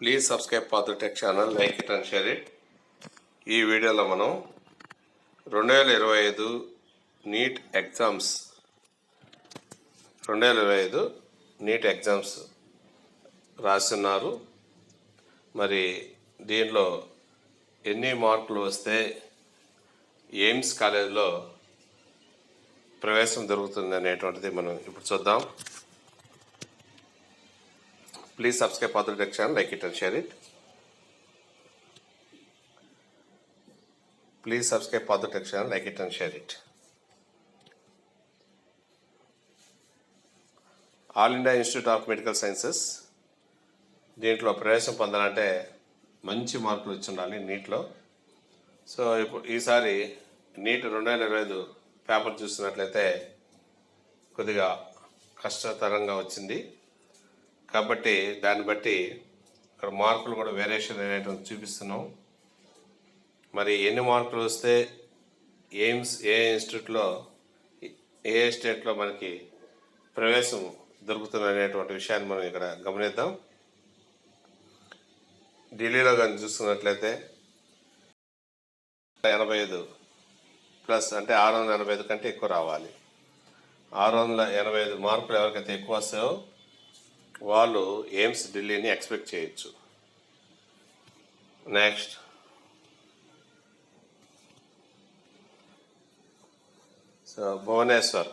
Please subscribe Pathra tech channel like it and share it. ఈ వీడియోలో మనం రెండు వేల ఇరవై ఐదు నీట్ ఎగ్జామ్స్ రెండు వేల ఇరవై ఐదు నీట్ ఎగ్జామ్స్ రాస్తున్నారు. మరి దీనిలో ఎన్ని మార్కులు వస్తే ఎయిమ్స్ కాలేజీలో ప్రవేశం దొరుకుతుంది అనేటువంటిది మనం ఇప్పుడు చూద్దాం. Please subscribe Pathra tech channel like it and share it please subscribe Pathra tech channel like it and share it all India institute of medical sciences దీంట్లో ప్రవేశం పొందాలంటే మంచి మార్కులు వచ్చి ఉండాలి నీట్లో. సో ఇప్పుడు ఈసారి నీట్ రెండు వేల ఇరవై ఐదు పేపర్ చూసినట్లయితే కొద్దిగా కష్టతరంగా వచ్చింది. కాబట్టి దాన్ని బట్టి ఇక్కడ మార్కులు కూడా వేరియేషన్ అనేటువంటి చూపిస్తున్నాం. మరి ఎన్ని మార్కులు వస్తే ఎయిమ్స్ ఏ ఇన్స్టిట్యూట్లో ఏ స్టేట్లో మనకి ప్రవేశం దొరుకుతుంది అనేటువంటి విషయాన్ని మనం ఇక్కడ గమనిద్దాం. ఢిల్లీలో కానీ చూసుకున్నట్లయితే ఎనభై ఐదు ప్లస్ అంటే ఆరు వందల ఎనభై ఐదు కంటే ఎక్కువ రావాలి. ఆరు వందల ఎనభై ఐదు మార్కులు ఎవరికైతే ఎక్కువ వస్తాయో వాళ్ళు ఎయిమ్స్ ఢిల్లీని ఎక్స్పెక్ట్ చేయొచ్చు. Next so Bhubaneswar.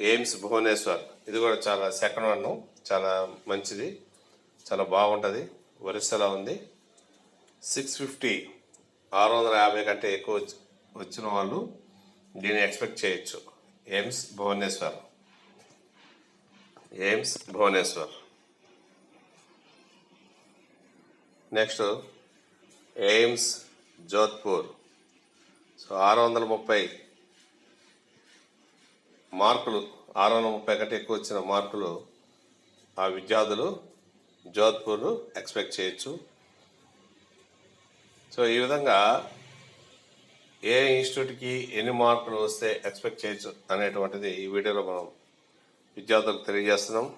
AIIMS Bhubaneswar. ఇది కూడా చాలా సెకండ్ వన్ చాలా మంచిది. చాలా బాగుంటుంది. ఒరిస్సాలో ఉంది. సిక్స్ ఫిఫ్టీ ఆరు వందల యాభై కంటే ఎక్కువ వచ్చి- వచ్చిన వాళ్ళు దీన్ని ఎక్స్పెక్ట్ చేయొచ్చు. AIIMS Bhubaneswar. AIIMS Bhubaneswar next AIIMS Jodhpur so ఆరు వందల ముప్పై మార్కులు ఆరు వందల ముప్పై కంటే ఎక్కువ వచ్చిన మార్కులు ఆ విద్యార్థులు జోధ్పూర్ ఎక్స్పెక్ట్ చేయొచ్చు. సో ఈ విధంగా ఏ ఇన్స్టిట్యూట్కి ఎన్ని మార్కులు వస్తే ఎక్స్పెక్ట్ చేయొచ్చు అనేటువంటిది ఈ వీడియోలో మనం విద్యార్థులకు తెలియజేస్తున్నాం.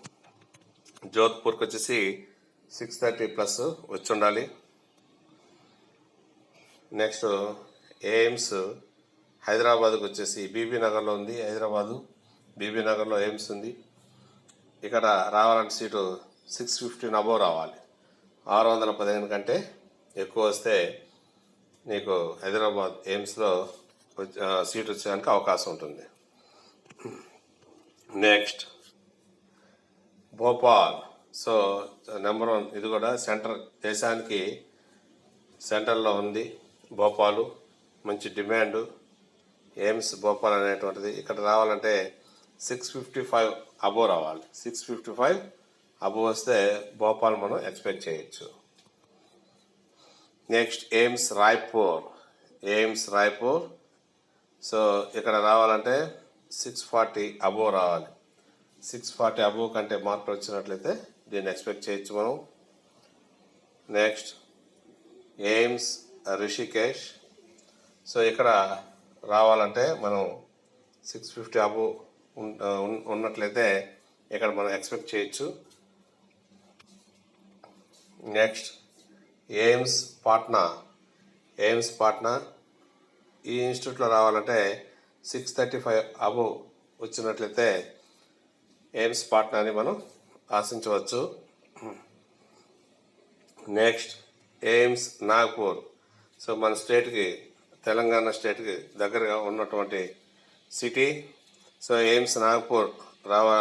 జోధ్పూర్కి వచ్చేసి సిక్స్ థర్టీ ప్లస్ వచ్చి ఉండాలి. నెక్స్ట్ ఎయిమ్స్ హైదరాబాద్కి వచ్చేసి బీబీ నగర్లో ఉంది. హైదరాబాదు బీబీ నగర్లో ఎయిమ్స్ ఉంది. ఇక్కడ రావాలంటే సీటు సిక్స్ ఫిఫ్టీన్ అబోవ్ రావాలి. ఆరు వందల పదిహేను కంటే ఎక్కువ వస్తే నీకు హైదరాబాద్ ఎయిమ్స్లో సీట్ వచ్చేదానికి అవకాశం ఉంటుంది. Next Bhopal so number one ఇది కూడా సెంటర్ దేశానికి సెంటర్లో ఉంది. భోపాలు మంచి డిమాండ్ ఎయిమ్స్ భోపాల్ అనేటువంటిది. ఇక్కడ రావాలంటే సిక్స్ ఫిఫ్టీ ఫైవ్ అబోవ్ రావాలి. సిక్స్ ఫిఫ్టీ ఫైవ్ అబోవ్ వస్తే భోపాల్ మనం ఎక్స్పెక్ట్ చేయొచ్చు. Next AIIMS Raipur AIIMS Raipur so ఇక్కడ రావాలంటే సిక్స్ ఫార్టీ అబోవ్ రావాలి. సిక్స్ ఫార్టీ అబోవ్ కంటే మార్కులు వచ్చినట్లయితే దీన్ని ఎక్స్పెక్ట్ చేయొచ్చు మనం. Next AIIMS Rishikesh. సో ఇక్కడ రావాలంటే మనం సిక్స్ ఫిఫ్టీ అబోవ్ ఉన్నట్లయితే ఇక్కడ మనం ఎక్స్పెక్ట్ చేయొచ్చు. Next AIIMS Patna. AIIMS Patna. ఈ ఇన్స్టిట్యూట్లో రావాలంటే సిక్స్ థర్టీ ఫైవ్ అబో వచ్చినట్లయితే ఎయిమ్స్ పాట్నాని మనం ఆశించవచ్చు. Next AIIMS Nagpur. సో మన స్టేట్కి తెలంగాణ స్టేట్కి దగ్గరగా ఉన్నటువంటి సిటీ. సో ఎయిమ్స్ నాగ్పూర్ రావా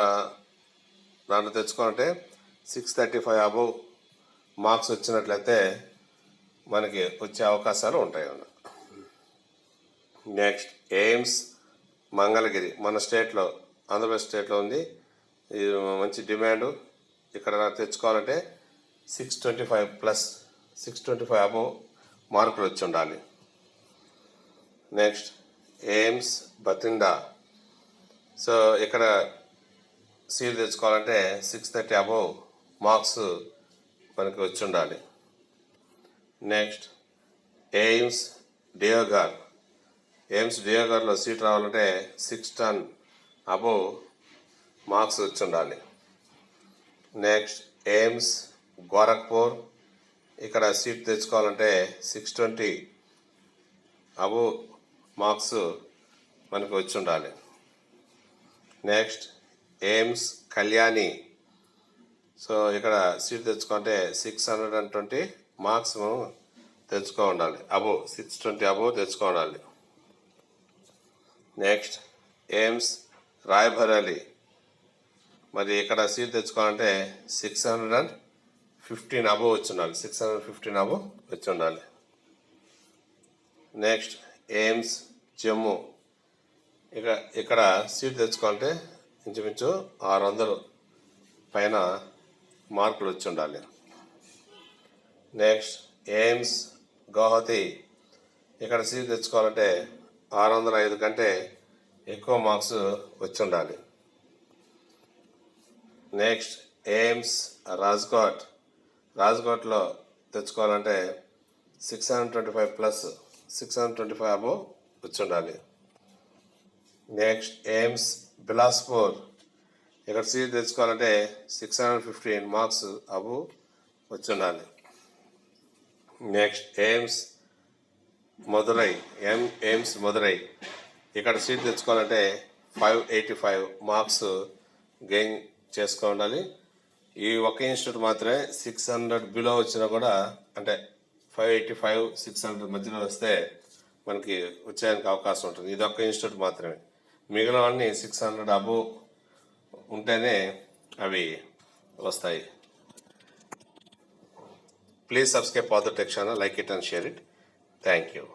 దాన్ని తెచ్చుకోవాలంటే six thirty five above marks వచ్చినట్లయితే మనకి వచ్చే అవకాశాలు ఉంటాయి నెక్స్ట్ ఎయిమ్స్ మంగళగిరి మన స్టేట్లో ఆంధ్రప్రదేశ్ స్టేట్లో ఉంది. ఇది మంచి డిమాండ్. ఇక్కడ తెచ్చుకోవాలంటే six twenty five plus six twenty five above మార్కులు వచ్చి ఉండాలి. Next AIIMS Bathinda. సో ఇక్కడ సీల్ తెచ్చుకోవాలంటే సిక్స్ థర్టీ అబవ్ మార్క్స్ మనకి వచ్చి ఉండాలి. Next AIIMS Deoghar. ఎయిమ్స్ డియోగార్లో సీట్ రావాలంటే సిక్స్ టన్ అబోవ్ మార్క్స్ వచ్చి ఉండాలి నెక్స్ట్ ఎయిమ్స్ గోరఖ్పూర్ ఇక్కడ సీట్ తెచ్చుకోవాలంటే సిక్స్ ట్వంటీ అబు మార్క్స్ మనకు వచ్చి ఉండాలి నెక్స్ట్ ఎయిమ్స్ కళ్యాణి. సో ఇక్కడ సీట్ తెచ్చుకుంటే six hundred and twenty marks తెచ్చుకో ఉండాలి అబో సిక్స్ ట్వంటీ అబో తెచ్చుకో ఉండాలి నెక్స్ట్ ఎయిమ్స్ రాయ్బరేలీ మరి ఇక్కడ seat తెచ్చుకోవాలంటే six hundred and fifteen above వచ్చి ఉండాలి సిక్స్ హండ్రెడ్ ఫిఫ్టీన్ అబో వచ్చి ఉండాలి నెక్స్ట్ ఎయిమ్స్ జమ్మూ. ఇక ఇక్కడ సీట్ తెచ్చుకోవాలంటే ఇంచుమించు ఆరు వందలు పైన మార్కులు వచ్చి ఉండాలి నెక్స్ట్ ఎయిమ్స్ గౌహతి. ఇక్కడ సీట్ తెచ్చుకోవాలంటే ఆరు వందల ఐదు కంటే ఎక్కువ మార్క్స్ వచ్చి ఉండాలి నెక్స్ట్ ఎయిమ్స్ రాజ్కోట్. రాజ్కోట్లో తెచ్చుకోవాలంటే six hundred twenty five plus six hundred twenty five above వచ్చి ఉండాలి నెక్స్ట్ ఎయిమ్స్ బిలాస్పూర్. ఇక్కడ seat తెచ్చుకోవాలంటే six hundred fifteen marks above వచ్చి ఉండాలి next AIIMS Madurai M AIIMS Madurai. ఇక్కడ seat తెచ్చుకోవాలంటే five eighty five marks gain చేసుకో ఉండాలి. ఈ ఒక్క ఇన్స్టిట్యూట్ మాత్రమే సిక్స్ హండ్రెడ్ బిలో వచ్చినా కూడా అంటే five eighty five six hundred మధ్యలో వస్తే మనకి వచ్చేయడానికి అవకాశం ఉంటుంది. ఇది ఒక్క ఇన్స్టిట్యూట్ మాత్రమే. మిగిలినవన్నీ సిక్స్ హండ్రెడ్ అబో ఉంటేనే అవి వస్తాయి. Please subscribe Padar tech channel like it and share it. Thank you.